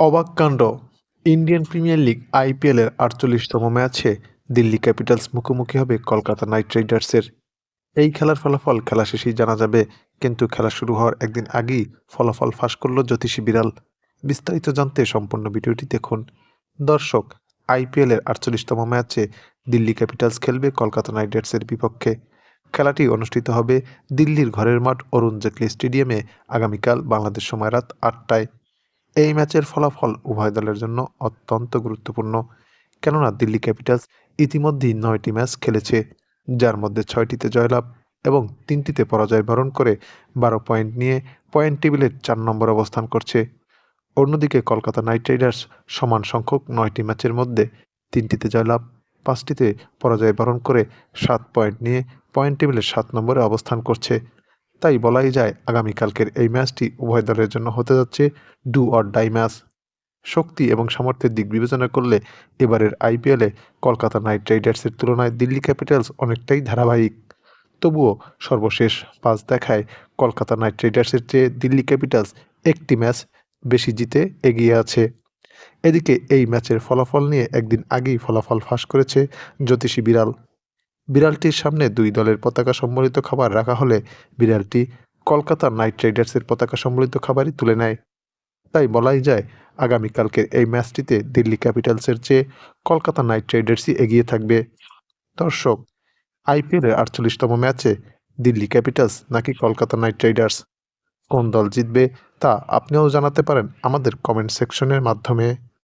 অবাক কাণ্ড। Indian premier league আইপিএলের আটচল্লিশতম ম্যাচে দিল্লি ক্যাপিটালস মুখোমুখি হবে কলকাতা নাইট রাইডার্সের। এই খেলার ফলাফল খেলা শেষেই জানা যাবে, কিন্তু খেলা শুরু হওয়ার একদিন আগেই ফলাফল ফাঁস করল জ্যোতিষী বিড়াল। বিস্তারিত জানতে সম্পূর্ণ ভিডিওটি দেখুন। দর্শক, আইপিএলের আটচল্লিশতম ম্যাচে দিল্লি ক্যাপিটালস খেলবে কলকাতা নাইট রাইডার্সের বিপক্ষে। খেলাটি অনুষ্ঠিত হবে দিল্লির ঘরের মাঠ অরুণ জেটলি স্টেডিয়ামে। আগামীকাল বাংলাদেশ সময় রাত আটটায়। এই ম্যাচের ফলাফল উভয় দলের জন্য অত্যন্ত গুরুত্বপূর্ণ। কেননা দিল্লি ক্যাপিটালস ইতিমধ্যেই নয়টি ম্যাচ খেলেছে, যার মধ্যে ছয়টিতে জয়লাভ এবং তিনটিতে পরাজয় বরণ করে বারো পয়েন্ট নিয়ে পয়েন্ট টেবিলের চার নম্বর অবস্থান করছে। অন্যদিকে কলকাতা নাইট রাইডার্স সমান সংখ্যক নয়টি ম্যাচের মধ্যে তিনটিতে জয়লাভ, পাঁচটিতে পরাজয় বরণ করে সাত পয়েন্ট নিয়ে পয়েন্ট টেবিলের সাত নম্বরে অবস্থান করছে। তাই বলাই যায় আগামীকালকের এই ম্যাচটি উভয় দলের জন্য হতে যাচ্ছে ডু অর ডাই ম্যাচ। শক্তি এবং সামর্থ্যের দিক বিবেচনা করলে এবারের আইপিএলে কলকাতা নাইট রাইডার্সের তুলনায় দিল্লি ক্যাপিটালস অনেকটাই ধারাবাহিক। তবুও সর্বশেষ পাঁচ দেখায় কলকাতা নাইট রাইডার্সের চেয়ে দিল্লি ক্যাপিটালস একটি ম্যাচ বেশি জিতে এগিয়ে আছে। এদিকে এই ম্যাচের ফলাফল নিয়ে একদিন আগেই ফলাফল ফাঁস করেছে জ্যোতিষী বিড়াল। বিড়ালটির সামনে দুই দলের পতাকা সম্বলিত খাবার রাখা হলে বিড়ালটি কলকাতা নাইট রাইডার্সের পতাকা সম্বলিত খাবারই তুলে নেয়। তাই বলাই যায়, আগামীকালকের এই ম্যাচটিতে দিল্লি ক্যাপিটালসের চেয়ে কলকাতা নাইট রাইডার্সই এগিয়ে থাকবে। দর্শক, আইপিএলের আটচল্লিশতম ম্যাচে দিল্লি ক্যাপিটালস নাকি কলকাতা নাইট রাইডার্স? কোন দল জিতবে তা আপনিও জানাতে পারেন আমাদের কমেন্ট সেকশনের মাধ্যমে।